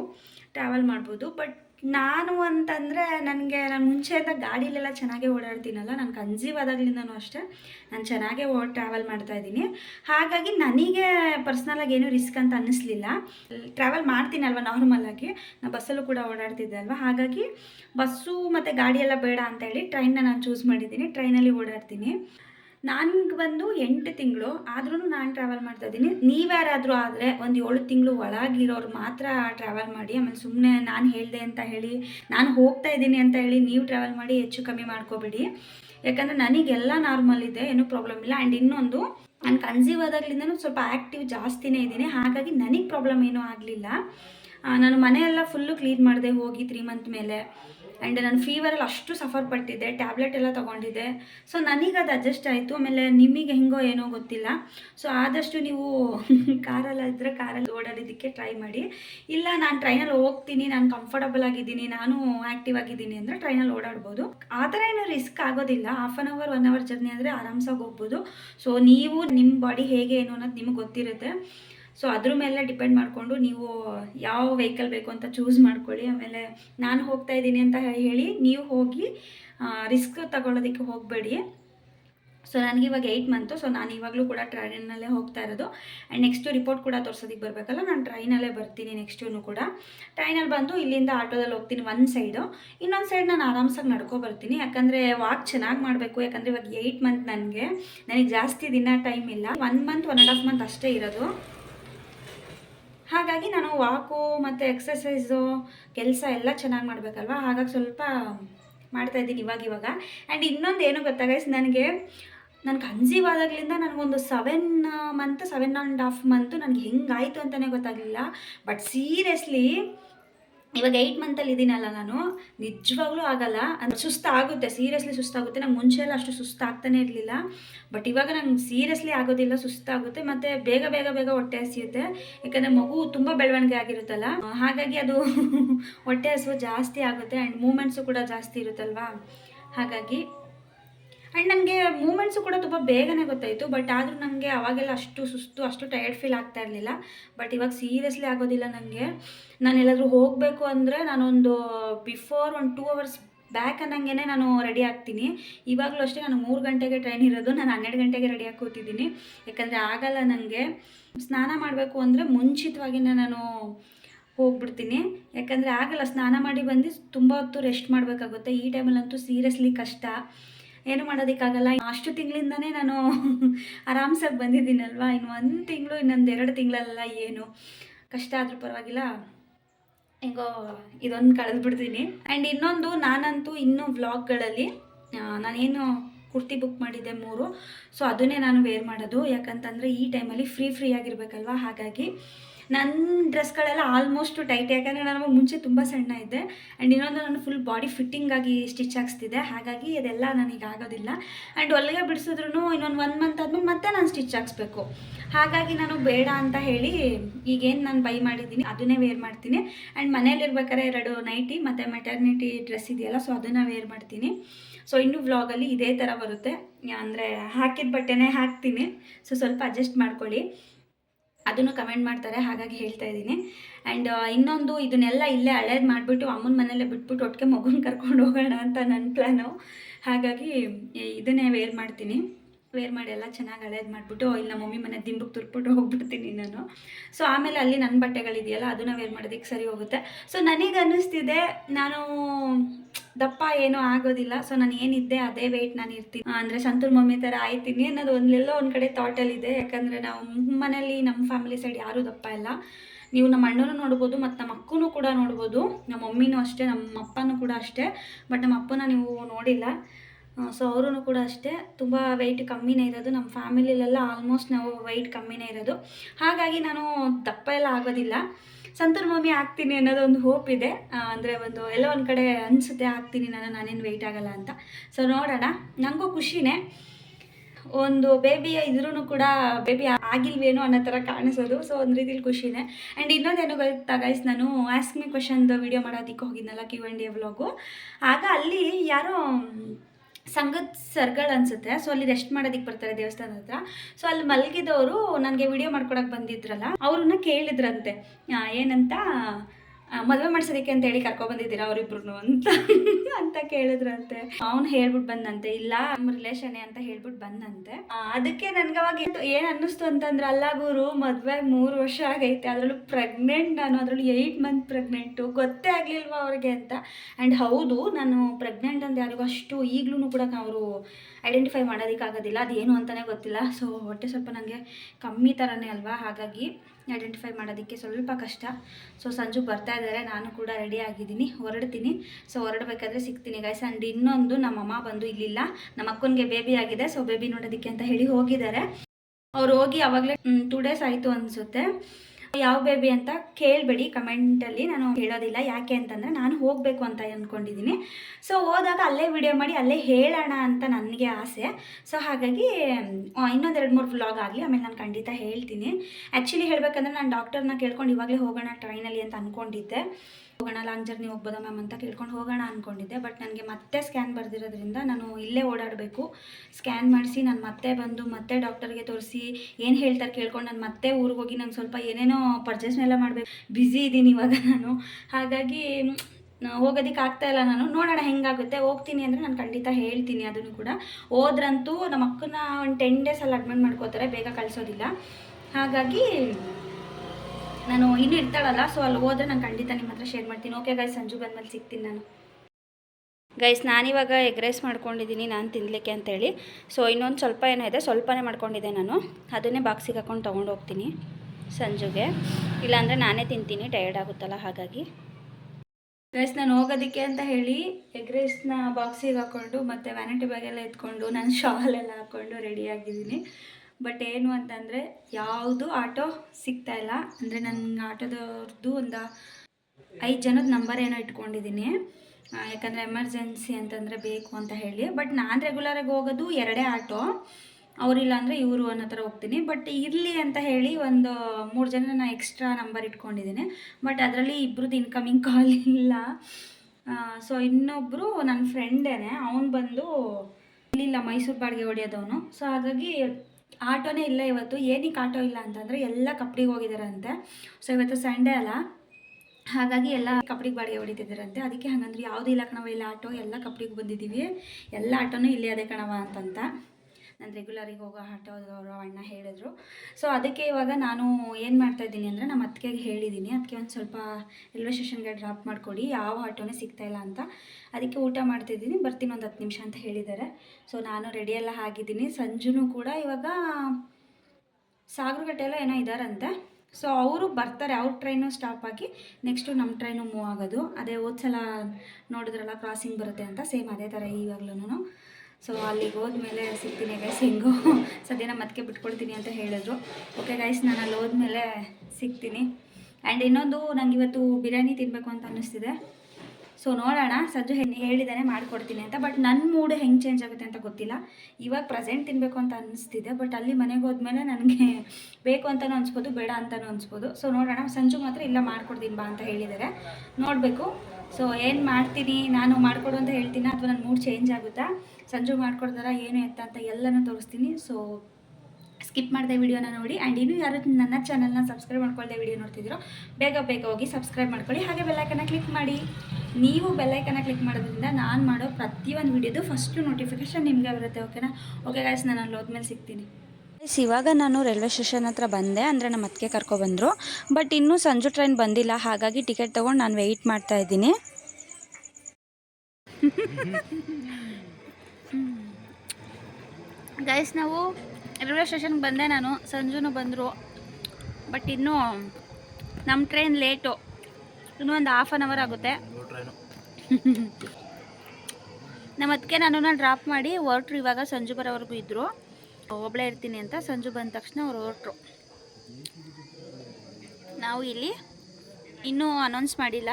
ಟ್ರಾವೆಲ್ ಮಾಡ್ಬೋದು. ಬಟ್ ನಾನು ಅಂತಂದರೆ ನನಗೆ ನಾನು ಮುಂಚೆಯಿಂದ ಗಾಡಿಲೆಲ್ಲ ಚೆನ್ನಾಗೇ ಓಡಾಡ್ತೀನಲ್ಲ, ನಾನು ಕನ್ಸೀವ್ ಆದಾಗ್ಲಿಂದನೂ ಅಷ್ಟೇ. ನಾನು ಚೆನ್ನಾಗೇ ಓ ಟ್ರಾವೆಲ್ ಮಾಡ್ತಾ ಇದ್ದೀನಿ. ಹಾಗಾಗಿ ನನಗೆ ಪರ್ಸ್ನಲಾಗಿ ಏನೂ ರಿಸ್ಕ್ ಅಂತ ಅನ್ನಿಸ್ಲಿಲ್ಲ. ಟ್ರಾವೆಲ್ ಮಾಡ್ತೀನಲ್ವ ನಾರ್ಮಲಾಗಿ ನಾನು ಬಸ್ಸಲ್ಲೂ ಕೂಡ ಓಡಾಡ್ತಿದ್ದೆ ಅಲ್ವಾ? ಹಾಗಾಗಿ ಬಸ್ಸು ಮತ್ತು ಗಾಡಿಯೆಲ್ಲ ಬೇಡ ಅಂತ ಹೇಳಿ ಟ್ರೈನ್ನ ನಾನು ಚೂಸ್ ಮಾಡಿದ್ದೀನಿ. ಟ್ರೈನಲ್ಲಿ ಓಡಾಡ್ತೀನಿ. ನನಗೆ ಬಂದು ಎಂಟು ತಿಂಗಳು ಆದ್ರೂ ನಾನು ಟ್ರಾವೆಲ್ ಮಾಡ್ತಾ ಇದ್ದೀನಿ. ನೀವ್ಯಾರಾದರೂ ಆದರೆ ಒಂದು ಏಳು ತಿಂಗಳು ಒಳಗಿರೋರು ಮಾತ್ರ ಟ್ರಾವೆಲ್ ಮಾಡಿ, ಆಮೇಲೆ ಸುಮ್ಮನೆ ನಾನು ಹೇಳಿದೆ ಅಂತ ಹೇಳಿ, ನಾನು ಹೋಗ್ತಾ ಇದ್ದೀನಿ ಅಂತ ಹೇಳಿ ನೀವು ಟ್ರಾವೆಲ್ ಮಾಡಿ ಹೆಚ್ಚು ಕಮ್ಮಿ ಮಾಡ್ಕೋಬೇಡಿ. ಯಾಕಂದರೆ ನನಗೆಲ್ಲ ನಾರ್ಮಲ್ ಇದೆ, ಏನೂ ಪ್ರಾಬ್ಲಮ್ ಇಲ್ಲ. ಆ್ಯಂಡ್ ಇನ್ನೊಂದು, ನಾನು ಕನ್ಸೀವ್ ಆದಾಗ್ಲಿಂದನೂ ಸ್ವಲ್ಪ ಆ್ಯಕ್ಟಿವ್ ಜಾಸ್ತಿನೇ ಇದ್ದೀನಿ. ಹಾಗಾಗಿ ನನಗೆ ಪ್ರಾಬ್ಲಮ್ ಏನೂ ಆಗಲಿಲ್ಲ. ನಾನು ಮನೆಯೆಲ್ಲ ಫುಲ್ಲು ಕ್ಲೀನ್ ಮಾಡಿದೆ ಹೋಗಿ ತ್ರೀ ಮಂತ್ ಮೇಲೆ. ಆ್ಯಂಡ್ ನಾನು ಫೀವರಲ್ಲಿ ಅಷ್ಟು ಸಫರ್ ಪಟ್ಟಿದ್ದೆ ಟ್ಯಾಬ್ಲೆಟ್ ಎಲ್ಲ ತೊಗೊಂಡಿದ್ದೆ. ಸೊ ನನಗೆ ಅದು ಅಡ್ಜಸ್ಟ್ ಆಯಿತು. ಆಮೇಲೆ ನಿಮಗೆ ಹೆಂಗೋ ಏನೋ ಗೊತ್ತಿಲ್ಲ. ಸೊ ಆದಷ್ಟು ನೀವು ಕಾರಲ್ಲಾದರೆ ಕಾರಲ್ಲಿ ಓಡಾಡಿದ್ದಕ್ಕೆ ಟ್ರೈ ಮಾಡಿ. ಇಲ್ಲ, ನಾನು ಟ್ರೈನಲ್ಲಿ ಹೋಗ್ತೀನಿ, ನಾನು ಕಂಫರ್ಟಬಲ್ ಆಗಿದ್ದೀನಿ, ನಾನು ಆ್ಯಕ್ಟಿವ್ ಆಗಿದ್ದೀನಿ ಅಂದರೆ ಟ್ರೈನಲ್ಲಿ ಓಡಾಡ್ಬೋದು. ಆ ಥರ ಏನು ರಿಸ್ಕ್ ಆಗೋದಿಲ್ಲ. Half an hour one hour journey ಅಂದರೆ ಆರಾಮ್ಸಾಗಿ ಹೋಗ್ಬೋದು. ಸೊ ನೀವು ನಿಮ್ಮ ಬಾಡಿ ಹೇಗೆ ಏನು ಅನ್ನೋದು ನಿಮಗೆ ಗೊತ್ತಿರುತ್ತೆ. ಸೊ ಅದ್ರ ಮೇಲೆ ಡಿಪೆಂಡ್ ಮಾಡಿಕೊಂಡು ನೀವು ಯಾವ ವೆಹಿಕಲ್ ಬೇಕು ಅಂತ ಚೂಸ್ ಮಾಡ್ಕೊಳ್ಳಿ. ಆಮೇಲೆ ನಾನು ಹೋಗ್ತಾ ಇದ್ದೀನಿ ಅಂತ ಹೇಳಿ ನೀವು ಹೋಗಿ ರಿಸ್ಕ್ ತಗೊಳ್ಳೋದಕ್ಕೆ ಹೋಗಬೇಡಿ. ಸೊ ನನಗೆ ಇವಾಗ ಏಯ್ಟ್ ಮಂತು ಸೊ ನಾನು ಇವಾಗಲೂ ಕೂಡ ಟ್ರೈನಲ್ಲೇ ಹೋಗ್ತಾ ಇರೋದು. ಆ್ಯಂಡ್ ನೆಕ್ಸ್ಟು ರಿಪೋರ್ಟ್ ಕೂಡ ತೋರ್ಸೋದಕ್ಕೆ ಬರಬೇಕಲ್ಲ, ನಾನು ಟ್ರೈನಲ್ಲೇ ಬರ್ತೀನಿ ನೆಕ್ಸ್ಟೂ ಕೂಡ. ಟ್ರೈನಲ್ಲಿ ಬಂದು ಇಲ್ಲಿಂದ ಆಟೋದಲ್ಲಿ ಹೋಗ್ತೀನಿ ಒಂದು ಸೈಡು ಇನ್ನೊಂದು ಸೈಡ್ ನಾನು ಆರಾಮ್ಸಾಗಿ ನಡ್ಕೊ ಬರ್ತೀನಿ. ಯಾಕಂದರೆ ವಾಕ್ ಚೆನ್ನಾಗಿ ಮಾಡಬೇಕು. ಯಾಕಂದರೆ ಇವಾಗ ಏಯ್ಟ್ ಮಂತ್ ನನಗೆ. ನನಗೆ ಜಾಸ್ತಿ ದಿನ ಟೈಮ್ ಇಲ್ಲ. One month one and half month ಅಷ್ಟೇ ಇರೋದು. ಹಾಗಾಗಿ ನಾನು ವಾಕು ಮತ್ತು ಎಕ್ಸಸೈಸು ಕೆಲಸ ಎಲ್ಲ ಚೆನ್ನಾಗಿ ಮಾಡಬೇಕಲ್ವಾ? ಹಾಗಾಗಿ ಸ್ವಲ್ಪ ಮಾಡ್ತಾ ಇದ್ದೀನಿ ಇವಾಗ ಇವಾಗ. ಆ್ಯಂಡ್ ಇನ್ನೊಂದು ಏನು ಗೊತ್ತಾ ಗೈಸ್ ನನಗೆ, ನಾನು ಕನ್ಸೀವ್ ಆದಾಗಲಿಂದ ನನಗೊಂದು seven month seven and half month ನನಗೆ ಹೆಂಗಾಯಿತು ಅಂತಲೇ ಗೊತ್ತಾಗಲಿಲ್ಲ. ಬಟ್ ಸೀರಿಯಸ್ಲಿ ಇವಾಗ ಏಯ್ಟ್ ಮಂತಲ್ಲಿ ಇದ್ದೀನಲ್ಲ ನಾನು, ನಿಜವಾಗ್ಲೂ ಆಗಲ್ಲ. ಅಂದ್ರೆ ಸುಸ್ತಾಗುತ್ತೆ ಸೀರಿಯಸ್ಲಿ ಸುಸ್ತಾಗುತ್ತೆ. ನಂಗೆ ಮುಂಚೆ ಎಲ್ಲ ಅಷ್ಟು ಸುಸ್ತಾಗ್ತಾನೆ ಇರಲಿಲ್ಲ. ಬಟ್ ಇವಾಗ ನಂಗೆ ಸೀರಿಯಸ್ಲಿ ಆಗೋದಿಲ್ಲ, ಸುಸ್ತಾಗುತ್ತೆ. ಮತ್ತೆ ಬೇಗ ಬೇಗ ಬೇಗ ಹೊಟ್ಟೆ ಹಸಿಯುತ್ತೆ. ಯಾಕಂದ್ರೆ ಮಗು ತುಂಬ ಬೆಳವಣಿಗೆ ಆಗಿರುತ್ತಲ್ಲ. ಹಾಗಾಗಿ ಅದು ಹೊಟ್ಟೆ ಹಸಿವು ಜಾಸ್ತಿ ಆಗುತ್ತೆ. ಆ್ಯಂಡ್ ಮೂಮೆಂಟ್ಸು ಕೂಡ ಜಾಸ್ತಿ ಇರುತ್ತಲ್ವಾ? ಹಾಗಾಗಿ ಆ್ಯಂಡ್ ನನಗೆ ಮೂಮೆಂಟ್ಸು ಕೂಡ ತುಂಬ ಬೇಗನೆ ಗೊತ್ತಾಯಿತು ಬಟ್ ಆದರೂ ನನಗೆ ಅವಾಗೆಲ್ಲ ಅಷ್ಟು ಸುಸ್ತು, ಅಷ್ಟು ಟಯರ್ಡ್ ಫೀಲ್ ಆಗ್ತಾ ಇರಲಿಲ್ಲ. ಬಟ್ ಇವಾಗ ಸೀರಿಯಸ್ಲಿ ಆಗೋದಿಲ್ಲ ನನಗೆ ನಾನು ಎಲ್ಲಾದರೂ ಹೋಗಬೇಕು ಅಂದರೆ ನಾನೊಂದು ಬಿಫೋರ್ ಒಂದು ಟೂ ಅವರ್ಸ್ ಬ್ಯಾಕ್ ಅನ್ನಂಗೆ ನಾನು ರೆಡಿ ಆಗ್ತೀನಿ. ಇವಾಗಲೂ ಅಷ್ಟೇ ನಾನು ಮೂರು ಗಂಟೆಗೆ ಟ್ರೈನ್ ಇರೋದು, ನಾನು ಹನ್ನೆರಡು ಗಂಟೆಗೆ ರೆಡಿ ಆಗಿ ಕೂತಿದ್ದೀನಿ. ಯಾಕಂದರೆ ಆಗಲ್ಲ ನನಗೆ ಸ್ನಾನ ಮಾಡಬೇಕು ಅಂದರೆ ಮುಂಚಿತವಾಗಿನೇ ನಾನು ಹೋಗ್ಬಿಡ್ತೀನಿ. ಯಾಕಂದರೆ ಆಗಲ್ಲ, ಸ್ನಾನ ಮಾಡಿ ಬಂದು ತುಂಬ ಹೊತ್ತು ರೆಸ್ಟ್ ಮಾಡಬೇಕಾಗುತ್ತೆ. ಈ ಟೈಮಲ್ಲಂತೂ ಸೀರಿಯಸ್ಲಿ ಕಷ್ಟ. ಏನು ಮಾಡೋದಕ್ಕಾಗಲ್ಲ. ಅಷ್ಟು ತಿಂಗಳಿಂದನೇ ನಾನು ಆರಾಮ್ಸಾಗಿ ಬಂದಿದ್ದೀನಲ್ವಾ? ಇನ್ನು ಒಂದು ತಿಂಗಳು, ಇನ್ನೊಂದು ಎರಡು ತಿಂಗಳಲ್ಲ ಏನು? ಕಷ್ಟ ಆದರೂ ಪರವಾಗಿಲ್ಲ. ಹೆಂಗೋ ಇದೊಂದು ಕಳೆದು ಬಿಡ್ತೀನಿ ಆ್ಯಂಡ್ ಇನ್ನೊಂದು, ನಾನಂತೂ ಇನ್ನೂ ವ್ಲಾಗ್ಗಳಲ್ಲಿ ನಾನೇನು ಕುರ್ತಿ ಬುಕ್ ಮಾಡಿದ್ದೆ ಮೂರು. ಸೊ ಅದನ್ನೇ ನಾನು ವೇರ್ ಮಾಡೋದು. ಯಾಕಂತಂದರೆ ಈ ಟೈಮಲ್ಲಿ ಫ್ರೀ ಫ್ರೀ ಆಗಿರಬೇಕಲ್ವ? ಹಾಗಾಗಿ ನನ್ನ ಡ್ರೆಸ್ಗಳೆಲ್ಲ ಆಲ್ಮೋಸ್ಟ್ ಟೈಟ್ ಯಾಕಂದರೆ ನಾನು ಮುಂಚೆ ತುಂಬ ಸಣ್ಣ ಇದ್ದೆ. ಆ್ಯಂಡ್ ಇನ್ನೊಂದು ನಾನು ಫುಲ್ ಬಾಡಿ ಫಿಟ್ಟಿಂಗಾಗಿ ಸ್ಟಿಚ್ ಹಾಕ್ಸ್ತಿದ್ದೆ. ಹಾಗಾಗಿ ಅದೆಲ್ಲ ನನಗೆ ಆಗೋದಿಲ್ಲ. ಆ್ಯಂಡ್ ಹೊಲಿಗೆ ಬಿಡಿಸಿದ್ರು ಇನ್ನೊಂದು ಒನ್ ಮಂತ್ ಆದಮೇಲೆ ಮತ್ತೆ ನಾನು ಸ್ಟಿಚ್ ಹಾಕ್ಸ್ಬೇಕು. ಹಾಗಾಗಿ ನಾನು ಬೇಡ ಅಂತ ಹೇಳಿ ಈಗೇನು ನಾನು ಬೈ ಮಾಡಿದ್ದೀನಿ, ಅದನ್ನೇ ವೇರ್ ಮಾಡ್ತೀನಿ. ಆ್ಯಂಡ್ ಮನೇಲಿರ್ಬೇಕಾದ್ರೆ ಎರಡು ನೈಟಿ ಮತ್ತು ಮೆಟರ್ನಿಟಿ ಡ್ರೆಸ್ ಇದೆಯಲ್ಲ ಸೊ ಅದನ್ನು ವೇರ್ ಮಾಡ್ತೀನಿ. ಸೊ ಇನ್ನು ವ್ಲಾಗಲ್ಲಿ ಇದೇ ಥರ ಬರುತ್ತೆ. ಅಂದರೆ ಹಾಕಿದ ಬಟ್ಟೆನೇ ಹಾಕ್ತೀನಿ. ಸೊ ಸ್ವಲ್ಪ ಅಡ್ಜಸ್ಟ್ ಮಾಡ್ಕೊಳ್ಳಿ. ಅದನ್ನು ಕಮೆಂಟ್ ಮಾಡ್ತಾರೆ, ಹಾಗಾಗಿ ಹೇಳ್ತಾ ಇದ್ದೀನಿ. ಆ್ಯಂಡ್ ಇನ್ನೊಂದು ಇದನ್ನೆಲ್ಲ ಇಲ್ಲೇ ಹಳೇದು ಮಾಡಿಬಿಟ್ಟು ಅಮ್ಮನ ಮನೆಯಲ್ಲೇ ಬಿಟ್ಬಿಟ್ಟು ಒಟ್ಟಿಗೆ ಮಗುನ ಕರ್ಕೊಂಡು ಹೋಗೋಣ ಅಂತ ನನ್ನ ಪ್ಲ್ಯಾನು ಹಾಗಾಗಿ, ಇದನ್ನೇ ವೇರ್ ಮಾಡ್ತೀನಿ. ವೇರ್ ಮಾಡಿ ಎಲ್ಲ ಚೆನ್ನಾಗಿ ಹಳೆದು ಮಾಡಿಬಿಟ್ಟು ಇಲ್ಲಿ ನಮ್ಮ ಮಮ್ಮಿ ಮನೆ ದಿಂಬಕ್ಕೆ ತುರ್ಬಿಟ್ಟು ಹೋಗ್ಬಿಡ್ತೀನಿ ನಾನು. ಸೊ ಆಮೇಲೆ ಅಲ್ಲಿ ನನ್ನ ಬಟ್ಟೆಗಳಿದೆಯಲ್ಲ ಅದನ್ನು ವೇರ್ ಮಾಡೋದಕ್ಕೆ ಸರಿ ಹೋಗುತ್ತೆ. ಸೊ ನನಗೆ ಅನ್ನಿಸ್ತಿದೆ, ನಾನು ದಪ್ಪ ಏನೂ ಆಗೋದಿಲ್ಲ. ಸೊ ನಾನು ಏನಿದ್ದೆ, ಅದೇ ವೆಯ್ಟ್ ನಾನು ಇರ್ತೀನಿ. ಅಂದರೆ ಸಂತೂರ್ ಮಮ್ಮಿ ಥರ ಆಯ್ತೀನಿ ಅನ್ನೋದು ಒಂದೆಲ್ಲೋ ಒಂದು ಕಡೆ ಥಾಟಲ್ಲಿದೆ ಯಾಕಂದರೆ ನಾವು ಮನೇಲಿ ನಮ್ಮ ಫ್ಯಾಮಿಲಿ ಸೈಡ್ ಯಾರೂ ದಪ್ಪ ಇಲ್ಲ. ನೀವು ನಮ್ಮ ಅಣ್ಣನೂ ನೋಡ್ಬೋದು, ಮತ್ತು ನಮ್ಮ ಅಕ್ಕನೂ ಕೂಡ ನೋಡ್ಬೋದು. ನಮ್ಮ ಮಮ್ಮಿನೂ ಅಷ್ಟೇ, ನಮ್ಮ ಅಪ್ಪನೂ ಕೂಡ ಅಷ್ಟೇ. ಬಟ್ ನಮ್ಮ ಅಪ್ಪನ ನೀವು ನೋಡಿಲ್ಲ. ಸೊ ಅವರೂ ಕೂಡ ಅಷ್ಟೇ ತುಂಬ ವೆಯ್ಟ್ ಕಮ್ಮಿನೇ ಇರೋದು. ನಮ್ಮ ಫ್ಯಾಮಿಲಿಲೆಲ್ಲ ಆಲ್ಮೋಸ್ಟ್ ನಾವು ವೆಯ್ಟ್ ಕಮ್ಮಿನೇ ಇರೋದು. ಹಾಗಾಗಿ ನಾನು ದಪ್ಪ ಎಲ್ಲ ಆಗೋದಿಲ್ಲ. ಸಂತೂರ್ ಮಮ್ಮಿ ಆಗ್ತೀನಿ ಅನ್ನೋದು ಒಂದು ಹೋಪ್ ಇದೆ. ಅಂದರೆ ಒಂದು ಎಲ್ಲ ಒಂದು ಕಡೆ ಅನಿಸುತ್ತೆ, ಆಗ್ತೀನಿ ನಾನು, ನಾನೇನು ವೆಯ್ಟ್ ಆಗಲ್ಲ ಅಂತ. ಸೊ ನೋಡೋಣ. ನನಗೂ ಖುಷಿನೇ. ಒಂದು ಬೇಬಿ ಇದ್ರೂ ಕೂಡ ಬೇಬಿ ಆಗಿಲ್ವೇನೋ ಅನ್ನೋ ಥರ ಕಾಣಿಸೋದು. ಸೊ ಒಂದು ರೀತಿಲಿ ಖುಷಿನೇ. ಆ್ಯಂಡ್ ಇನ್ನೊಂದೇನು ಗೊತ್ತಾ ಗೈಸ್ ನಾನು ಆಸ್ಕ್ ಮಿ ಕ್ವಶನ್ದು ವೀಡಿಯೋ ಮಾಡೋದಕ್ಕೆ ಹೋಗಿದ್ನಲ್ಲ ಕ್ಯೂ ಆ್ಯಂಡ್ ಎ ವ್ಲಾಗು ಆಗ ಅಲ್ಲಿ ಯಾರೋ ಸಂಘದ ಸರ್ಗಳು ಅನ್ಸುತ್ತೆ. ಸೊ ಅಲ್ಲಿ ರೆಸ್ಟ್ ಮಾಡೋದಕ್ಕೆ ಬರ್ತಾರೆ ದೇವಸ್ಥಾನ ಹತ್ರ. ಸೊ ಅಲ್ಲಿ ಮಲಗಿದವರು ನನಗೆ ವಿಡಿಯೋ ಮಾಡ್ಕೊಡಕ್ಕೆ ಬಂದಿದ್ರಲ್ಲ, ಅವ್ರನ್ನ ಕೇಳಿದ್ರಂತೆ. ಏನಂತ ಮದುವೆ ಮಾಡ್ಸೋದಕ್ಕೆ ಅಂತ ಹೇಳಿ ಕರ್ಕೊಬಂದಿದ್ದೀರಾ ಅವರಿಬ್ರು ಅಂತ ಅಂತ ಕೇಳಿದ್ರಂತೆ. ಅವ್ನು ಹೇಳ್ಬಿಟ್ಟು ಬಂದಂತೆ, ಇಲ್ಲ, ನಮ್ಮ ರಿಲೇಷನ್ ಅಂತ ಹೇಳ್ಬಿಟ್ಟು ಬಂದಂತೆ. ಅದಕ್ಕೆ ನನ್ಗೆ ಅವಾಗ ಏನು ಅನ್ನಿಸ್ತು ಅಂತಂದ್ರೆ, ಅಲ್ಲ ಗುರು, ಮದ್ವೆ ಮೂರು ವರ್ಷ ಆಗೈತೆ, ಅದ್ರಲ್ಲೂ ಪ್ರೆಗ್ನೆಂಟ್ ನಾನು, ಅದ್ರಲ್ಲೂ ಏಯ್ಟ್ ಮಂತ್ ಪ್ರೆಗ್ನೆಂಟು ಗೊತ್ತೇ ಆಗಲಿಲ್ವಾ ಅವ್ರಿಗೆ ಅಂತ. ಆ್ಯಂಡ್ ಹೌದು, ನಾನು ಪ್ರೆಗ್ನೆಂಟ್ ಅಂತ ಯಾರಿಗೂ ಅಷ್ಟು ಈಗಲೂ ಕೂಡ ಅವರು ಐಡೆಂಟಿಫೈ ಮಾಡೋದಕ್ಕಾಗೋದಿಲ್ಲ, ಅದೇನು ಅಂತಲೇ ಗೊತ್ತಿಲ್ಲ. ಸೊ ಹೊಟ್ಟೆ ಸ್ವಲ್ಪ ನನಗೆ ಕಮ್ಮಿ ಥರನೇ ಅಲ್ವಾ? ಹಾಗಾಗಿ ಐಡೆಂಟಿಫೈ ಮಾಡೋದಕ್ಕೆ ಸ್ವಲ್ಪ ಕಷ್ಟ. ಸೊ ಸಂಜು ಬರ್ತಾ ಇದ್ದಾರೆ ನಾನು ಕೂಡ ರೆಡಿ ಆಗಿದ್ದೀನಿ. ಹೊರಡ್ತೀನಿ. ಸೊ ಹೊರಡಬೇಕಾದ್ರೆ ಸಿಗ್ತೀನಿ ಗೈಸ್ ಆ್ಯಂಡ್ ಇನ್ನೊಂದು ನಮ್ಮಮ್ಮ ಬಂದು ಇಲ್ಲಿಲ್ಲ. ನಮ್ಮ ಅಕ್ಕನಿಗೆ ಬೇಬಿ ಆಗಿದೆ. ಸೊ ಬೇಬಿ ನೋಡೋದಕ್ಕೆ ಅಂತ ಹೇಳಿ ಹೋಗಿದ್ದಾರೆ. ಅವ್ರು ಹೋಗಿ ಅವಾಗಲೇ ಟೂ ಡೇಸ್ ಆಯಿತು ಅನಿಸುತ್ತೆ. ಯಾವ ಬೇಬಿ ಅಂತ ಕೇಳಬೇಡಿ ಕಮೆಂಟಲ್ಲಿ ನಾನು ಹೇಳೋದಿಲ್ಲ ಯಾಕೆ ಅಂತಂದರೆ ನಾನು ಹೋಗಬೇಕು ಅಂತ ಅಂದ್ಕೊಂಡಿದ್ದೀನಿ ಸೊ ಹೋದಾಗ ಅಲ್ಲೇ ವಿಡಿಯೋ ಮಾಡಿ ಅಲ್ಲೇ ಹೇಳೋಣ ಅಂತ ನನಗೆ ಆಸೆ. ಸೊ ಹಾಗಾಗಿ ಇನ್ನೊಂದು ಎರಡು ಮೂರು ವ್ಲಾಗ್ ಆಗಲಿ, ಆಮೇಲೆ ನಾನು ಖಂಡಿತ ಹೇಳ್ತೀನಿ. ಆ್ಯಕ್ಚುಲಿ ಹೇಳಬೇಕಂದ್ರೆ ನಾನು ಡಾಕ್ಟರ್ನ ಕೇಳ್ಕೊಂಡು ಇವಾಗಲೇ ಹೋಗೋಣ ಟ್ರೈನಲ್ಲಿ ಅಂತ ಅಂದ್ಕೊಂಡಿದ್ದೆ ಹೋಗೋಣ ಲಾಂಗ್ ಜರ್ನಿ ಹೋಗ್ಬೋದಾ ಮ್ಯಾಮ್ ಅಂತ ಕೇಳ್ಕೊಂಡು ಹೋಗೋಣ ಅಂದ್ಕೊಂಡಿದ್ದೆ ಬಟ್ ನನಗೆ ಮತ್ತೆ ಸ್ಕ್ಯಾನ್ ಬರೆದಿರೋದ್ರಿಂದ ನಾನು ಇಲ್ಲೇ ಓಡಾಡಬೇಕು. ಸ್ಕ್ಯಾನ್ ಮಾಡಿಸಿ ನಾನು ಮತ್ತೆ ಬಂದು ಮತ್ತೆ ಡಾಕ್ಟರ್ಗೆ ತೋರಿಸಿ ಏನು ಹೇಳ್ತಾರೆ ಕೇಳ್ಕೊಂಡು ನಾನು ಮತ್ತೆ ಊರಿಗೆ ಹೋಗಿ ನಂಗೆ ಸ್ವಲ್ಪ ಏನೇನೋ ಪರ್ಚೇಸ್ನೆಲ್ಲ ಮಾಡಬೇಕು. ಬ್ಯುಸಿ ಇದ್ದೀನಿ ಇವಾಗ ನಾನು. ಹಾಗಾಗಿ ಹೋಗೋದಕ್ಕೆ ಆಗ್ತಾ ಇಲ್ಲ ನಾನು. ನೋಡೋಣ ಹೆಂಗಾಗುತ್ತೆ. ಹೋಗ್ತೀನಿ ಅಂದರೆ ನಾನು ಖಂಡಿತ ಹೇಳ್ತೀನಿ ಅದನ್ನು ಕೂಡ. ಹೋದ್ರಂತೂ ನಮ್ಮ ಅಕ್ಕನ ಒಂದು ಟೆನ್ ಡೇಸಲ್ಲಿ ಅಡ್ಮಿಟ್ ಮಾಡ್ಕೋತಾರೆ. ಬೇಗ ಕಳಿಸೋದಿಲ್ಲ. ಹಾಗಾಗಿ ನಾನು ಇನ್ನೂ ಇರ್ತಾಳಲ್ಲ ಸೊ ಅಲ್ಲಿ ಹೋದ್ರೆ ನಾನು ಖಂಡಿತ ನಿಮ್ಮ ಹತ್ರ ಶೇರ್ ಮಾಡ್ತೀನಿ. ಓಕೆ ಗೈಸ್ ಸಂಜು ಬಂದಮೇಲೆ ಸಿಗ್ತೀನಿ ನಾನು. ಗೈಸ್ ನಾನಿವಾಗ ಎಗ್ ರೈಸ್ ಮಾಡ್ಕೊಂಡಿದ್ದೀನಿ, ನಾನು ತಿನ್ನಲಿಕ್ಕೆ ಅಂತೇಳಿ. ಸೊ ಇನ್ನೊಂದು ಸ್ವಲ್ಪ ಏನೋ ಇದೆ, ಸ್ವಲ್ಪನೇ ಮಾಡ್ಕೊಂಡಿದ್ದೆ ನಾನು. ಅದನ್ನೇ ಬಾಕ್ಸಿಗೆ ಹಾಕೊಂಡು ತೊಗೊಂಡು ಹೋಗ್ತೀನಿ ಸಂಜುಗೆ. ಇಲ್ಲಾಂದರೆ ನಾನೇ ತಿಂತೀನಿ ಟಯರ್ಡ್ ಆಗುತ್ತಲ್ಲ ಹಾಗಾಗಿ. ಗೈಸ್ ನಾನು ಹೋಗೋದಕ್ಕೆ ಅಂತ ಹೇಳಿ ಎಗ್ ರೈಸ್ನ ಬಾಕ್ಸಿಗೆ ಹಾಕ್ಕೊಂಡು ಮತ್ತು ವ್ಯಾನಿಟಿ ಬ್ಯಾಗೆಲ್ಲ ಎತ್ಕೊಂಡು, ನಾನು ಶಾಲೆಲ್ಲ ಹಾಕ್ಕೊಂಡು ರೆಡಿಯಾಗಿದ್ದೀನಿ ಬಟ್ ಏನು ಅಂತಂದರೆ ಯಾವುದು ಆಟೋ ಸಿಗ್ತಾ ಇಲ್ಲ. ಅಂದರೆ ನನ್ನ ಆಟೋದವ್ರದ್ದು ಒಂದು ಐದು ಜನದ ನಂಬರ್ ಏನೋ ಇಟ್ಕೊಂಡಿದ್ದೀನಿ ಯಾಕಂದರೆ ಎಮರ್ಜೆನ್ಸಿ ಅಂತಂದರೆ ಬೇಕು ಅಂತ ಹೇಳಿ. ಬಟ್ ನಾನು ರೆಗ್ಯುಲರಾಗಿ ಹೋಗೋದು ಎರಡೇ ಆಟೋ ಅವರಿಲ್ಲ ಅಂದರೆ ಇವರು ಅನ್ನೋ ಥರ ಹೋಗ್ತೀನಿ. ಬಟ್ ಇರಲಿ ಅಂತ ಹೇಳಿ ಒಂದು ಮೂರು ಜನ ನಾನು ಎಕ್ಸ್ಟ್ರಾ ನಂಬರ್ ಇಟ್ಕೊಂಡಿದ್ದೀನಿ ಬಟ್ ಅದರಲ್ಲಿ ಇಬ್ಬರದ್ದು ಇನ್ಕಮಿಂಗ್ ಕಾಲ್ ಇಲ್ಲ. ಸೊ ಇನ್ನೊಬ್ಬರು ನನ್ನ ಫ್ರೆಂಡೇನೆ ಅವನು ಬಂದು ಇಲ್ಲಿಲ್ಲ ಮೈಸೂರು ಬಾಡಿಗೆ ಹೊಡೆಯೋದವನು. ಸೊ ಹಾಗಾಗಿ ಆಟೋನೇ ಇಲ್ಲ ಇವತ್ತು, ಏನಕ್ಕೆ ಆಟೋ ಇಲ್ಲ ಅಂತಂದರೆ ಎಲ್ಲ ಕಪ್ಪಡಿಗೆ ಹೋಗಿದ್ದಾರಂತೆ ಸೊ ಇವತ್ತು ಸಂಡೇ ಅಲ್ಲ. ಹಾಗಾಗಿ ಎಲ್ಲ ಕಪ್ಪಡಿಗೆ ಬಾಡಿಗೆ ಹೊಡಿತಿದ್ದಾರಂತೆ ಅದಕ್ಕೆ ಹಾಗಂದ್ರೆ ಯಾವುದೂ ಇಲ್ಲ ಕಣವ ಇಲ್ಲ ಆಟೋ ಎಲ್ಲ ಕಪ್ಪಡಿಗೆ ಬಂದಿದ್ದೀವಿ ಎಲ್ಲ ಆಟೋನೂ ಇಲ್ಲೇ ಅದೇ ಕಣವ ಅಂತಂತ. ನಾನು ರೆಗ್ಯುಲರಿಗೆ ಹೋಗೋ ಆಟೋದವರು ಅಣ್ಣ ಹೇಳಿದ್ರು. ಸೊ ಅದಕ್ಕೆ ಇವಾಗ ನಾನು ಏನು ಮಾಡ್ತಾ ಇದ್ದೀನಿ ಅಂದರೆ ನಮ್ಮ ಅತ್ತಿಗೆಗೆ ಹೇಳಿದ್ದೀನಿ. ಅದಕ್ಕೆ ಒಂದು ಸ್ವಲ್ಪ ರೈಲ್ವೆ ಸ್ಟೇಷನ್ಗೆ ಡ್ರಾಪ್ ಮಾಡಿಕೊಡಿ, ಯಾವ ಆಟೋನೇ ಸಿಗ್ತಾ ಇಲ್ಲ ಅಂತ. ಅದಕ್ಕೆ ಊಟ ಮಾಡ್ತಿದ್ದೀನಿ ಬರ್ತೀನಿ ಒಂದು ಹತ್ತು ನಿಮಿಷ ಅಂತ ಹೇಳಿದ್ದಾರೆ. ಸೊ ನಾನು ರೆಡಿಯೆಲ್ಲ ಆಗಿದ್ದೀನಿ. ಸಂಜುನೂ ಕೂಡ ಇವಾಗ ಸಾಗರಗಟ್ಟೆ ಎಲ್ಲ ಏನೋ ಇದ್ದಾರಂತೆ ಸೊ ಅವರು ಬರ್ತಾರೆ. ಅವ್ರ ಟ್ರೈನು ಸ್ಟಾಪ್ ಆಗಿ ನೆಕ್ಸ್ಟು ನಮ್ಮ ಟ್ರೈನು ಮೂವ್ ಆಗೋದು. ಅದೇ ಹೋದ್ಸಲ ನೋಡಿದ್ರಲ್ಲ ಕ್ರಾಸಿಂಗ್ ಬರುತ್ತೆ ಅಂತ ಸೇಮ್ ಅದೇ ಥರ ಇವಾಗ್ಲೂ ಸೊ ಅಲ್ಲಿಗೆ ಹೋದ್ಮೇಲೆ ಸಿಗ್ತೀನಿ ಗೈಸ್ ಹೆಂಗೋ. ಸದ್ಯನ ಮತ್ತೆ ಬಿಟ್ಕೊಳ್ತೀನಿ ಅಂತ ಹೇಳಿದ್ರು. ಓಕೆ ಗೈಸ್ ನಾನು ಅಲ್ಲಿ ಹೋದ್ಮೇಲೆ ಸಿಗ್ತೀನಿ. ಆ್ಯಂಡ್ ಇನ್ನೊಂದು ನಂಗೆ ಇವತ್ತು ಬಿರಿಯಾನಿ ತಿನ್ನಬೇಕು ಅಂತ ಅನ್ನಿಸ್ತಿದೆ. ಸೊ ನೋಡೋಣ. ಸಜ್ಜು ಹೆಣ್ಣು ಹೇಳಿದ್ದಾನೆ ಮಾಡಿಕೊಡ್ತೀನಿ ಅಂತ. ಬಟ್ ನನ್ನ ಮೂಡ್ ಹೆಂಗೆ ಚೇಂಜ್ ಆಗುತ್ತೆ ಅಂತ ಗೊತ್ತಿಲ್ಲ. ಇವಾಗ ಪ್ರೆಸೆಂಟ್ ತಿನ್ನಬೇಕು ಅಂತ ಅನಿಸ್ತಿದೆ ಬಟ್ ಅಲ್ಲಿ ಮನೆಗೆ ಹೋದ್ಮೇಲೆ ನನಗೆ ಬೇಕು ಅಂತಲೂ ಅನ್ಸ್ಬೋದು, ಬೇಡ ಅಂತಲೂ ಅನಿಸ್ಬೋದು. ಸೊ ನೋಡೋಣ. ಸಂಜು ಮಾತ್ರ ಇಲ್ಲ, ಮಾಡ್ಕೊಡ್ತೀನಿ ಬಾ ಅಂತ ಹೇಳಿದ್ದಾರೆ ನೋಡಬೇಕು. ಸೊ ಏನು ಮಾಡ್ತೀನಿ, ನಾನು ಮಾಡಿಕೊಡು ಅಂತ ಹೇಳ್ತೀನಿ ಅಥವಾ ನನ್ನ ಮೂಡ್ ಚೇಂಜ್ ಆಗುತ್ತಾ? ಸಂಜು ಮಾಡ್ಕೊಡ್ತಾರ, ಏನು ಎತ್ತ ಅಂತ ಎಲ್ಲನೂ ತೋರಿಸ್ತೀನಿ. ಸೊ ಸ್ಕಿಪ್ ಮಾಡಿದೆ ವಿಡಿಯೋನ ನೋಡಿ. ಆ್ಯಂಡ್ ಇನ್ನೂ ಯಾರು ನನ್ನ ಚಾನಲ್ನ ಸಬ್ಸ್ಕ್ರೈಬ್ ಮಾಡ್ಕೊಳ್ಳದೆ ವಿಡಿಯೋ ನೋಡ್ತಿದ್ದೀರೋ, ಬೇಗ ಬೇಗ ಹೋಗಿ ಸಬ್ಸ್ಕ್ರೈಬ್ ಮಾಡ್ಕೊಳ್ಳಿ. ಹಾಗೆ ಬೆಲ್ಲೈಕನ್ನ ಕ್ಲಿಕ್ ಮಾಡಿ. ನೀವು ಬೆಲ್ಲೈಕನ್ನ ಕ್ಲಿಕ್ ಮಾಡೋದ್ರಿಂದ ನಾನು ಮಾಡೋ ಪ್ರತಿಯೊಂದು ವಿಡಿಯೋದು ಫಸ್ಟು ನೋಟಿಫಿಕೇಶನ್ ನಿಮಗೆ ಬರುತ್ತೆ ಓಕೆನಾ ಓಕೆ ಗಾಯ್ಸ್ ನಾನು ಅಲ್ಲಿ ಹೋದ್ಮೇಲೆ ಸಿಗ್ತೀನಿ. ಇವಾಗ ನಾನು ರೈಲ್ವೆ ಸ್ಟೇಷನ್ ಹತ್ರ ಬಂದೆ, ಅಂದರೆ ನಮ್ಮ ಅತ್ತಿಗೆ ಕರ್ಕೊಬಂದರು ಬಟ್ ಇನ್ನೂ ಸಂಜು ಟ್ರೈನ್ ಬಂದಿಲ್ಲ, ಹಾಗಾಗಿ ಟಿಕೆಟ್ ತೊಗೊಂಡು ನಾನು ವೆಯ್ಟ್ ಮಾಡ್ತಾ ಇದ್ದೀನಿ. ಗೈಸ್ ನಾವು ರೈಲ್ವೆ ಸ್ಟೇಷನ್ಗೆ ಬಂದೆ ನಾನು. ಸಂಜುನು ಬಂದರು. ಬಟ್ ಇನ್ನೂ ನಮ್ಮ ಟ್ರೈನ್ ಲೇಟು ಇನ್ನೂ ಒಂದು ಹಾಫ್ ಆನ್ ಅವರ್ ಆಗುತ್ತೆ. ನಮ್ಮ ಅದಕ್ಕೆ ನಾನು ಡ್ರಾಪ್ ಮಾಡಿ ಹೊರಟ್ರು ಇವಾಗ ಸಂಜು ಬರೋವರೆಗೂ ಇದ್ದರು ಒಬ್ಬಳೇ ಇರ್ತೀನಿ ಅಂತ ಸಂಜು ಬಂದ ತಕ್ಷಣ ಅವ್ರು ಹೊರಟ್ರು. ನಾವು ಇಲ್ಲಿ ಇನ್ನೂ ಅನೌನ್ಸ್ ಮಾಡಿಲ್ಲ